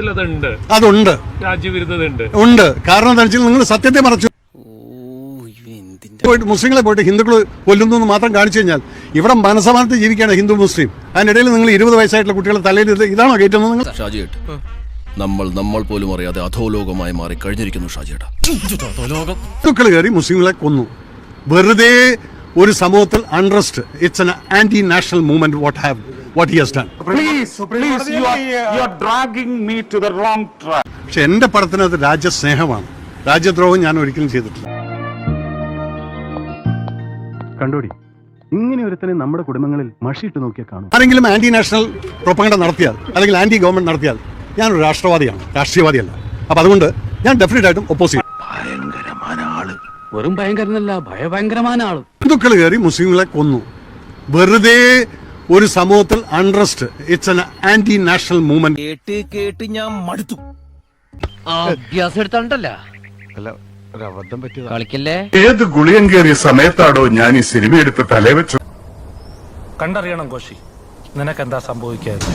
കേരളത്തിൽ അതുണ്ട്. അതുണ്ട് രാജ്യവിരുദ്ധത ഉണ്ട്. ഉണ്ട് കാരണം എന്താ വെച്ചാൽ നിങ്ങൾ സത്യത്തെ മറച്ചു. പോയിട്ട് മുസ്ലിങ്ങളെ പോയിട്ട് ഹിന്ദുക്കൾ കൊല്ലുന്നു എന്ന് മാത്രം കാണിച്ചു കഴിഞ്ഞാൽ ഇവിടെ മനസമാനത്ത് ജീവിക്കുകയാണ് ഹിന്ദു മുസ്ലിം. അതിനിടയിൽ നിങ്ങൾ ഇരുപത് വയസ്സായിട്ടുള്ള കുട്ടികളെ തലയിൽ ഇത് ഇതാണോ കയറ്റുന്നത് നിങ്ങൾ? ഷാജിയേട്ട് നമ്മൾ നമ്മൾ പോലും അറിയാതെ അധോലോകമായി മാറി കഴിഞ്ഞിരിക്കുന്നു ഷാജിയേട്ടാ ഹിന്ദുക്കൾ കയറി മുസ്ലിങ്ങളെ കൊന്നു. വെറുതെ ഒരു സമൂഹത്തിൽ unrest it's an anti national movement what have what he has done Please, please, you are, you are dragging me to the wrong track. പക്ഷെ എന്റെ പടത്തിനകത്ത് രാജ്യസ്നേഹമാണ്. രാജ്യദ്രോഹം ഞാൻ ഒരിക്കലും ചെയ്തിട്ടില്ല. കണ്ടോടി ഇങ്ങനെ ഒരുത്തനെ നമ്മുടെ കുടുംബങ്ങളിൽ മഷിയിട്ട് നോക്കിയാൽ കാണും. ആരെങ്കിലും ആന്റി നാഷണൽ പ്രൊപ്പഗണ്ട നടത്തിയാൽ അല്ലെങ്കിൽ ആന്റി ഗവൺമെന്റ് നടത്തിയാൽ ഞാൻ ഒരു രാഷ്ട്രവാദിയാണ്. രാഷ്ട്രീയവാദിയല്ല. അപ്പൊ അതുകൊണ്ട് ഞാൻ ഡെഫിനറ്റ് ആയിട്ടും ഒപ്പോസ് ചെയ്യും. വെറും ഭയങ്കരനല്ല ഭയഭയങ്കരമായ ആൾ. ഹിന്ദുക്കൾ കയറി മുസ്ലിങ്ങളെ കൊന്നു. വെറുതെ ഒരു സമൂഹത്തിൽ unrest it's an anti national movement കേട്ട് കേട്ട് ഞാൻ മടുത്തു. അഭ്യാസം എടുത്തോണ്ടല്ല? കളിക്കല്ലേ? ഏത് ഗുളിയം കയറിയ സമയത്താണോ ഞാൻ ഈ സിനിമ എടുത്ത് തലേ വെച്ചു കണ്ടറിയണം കോശി നിനക്കെന്താ സംഭവിക്കാതെ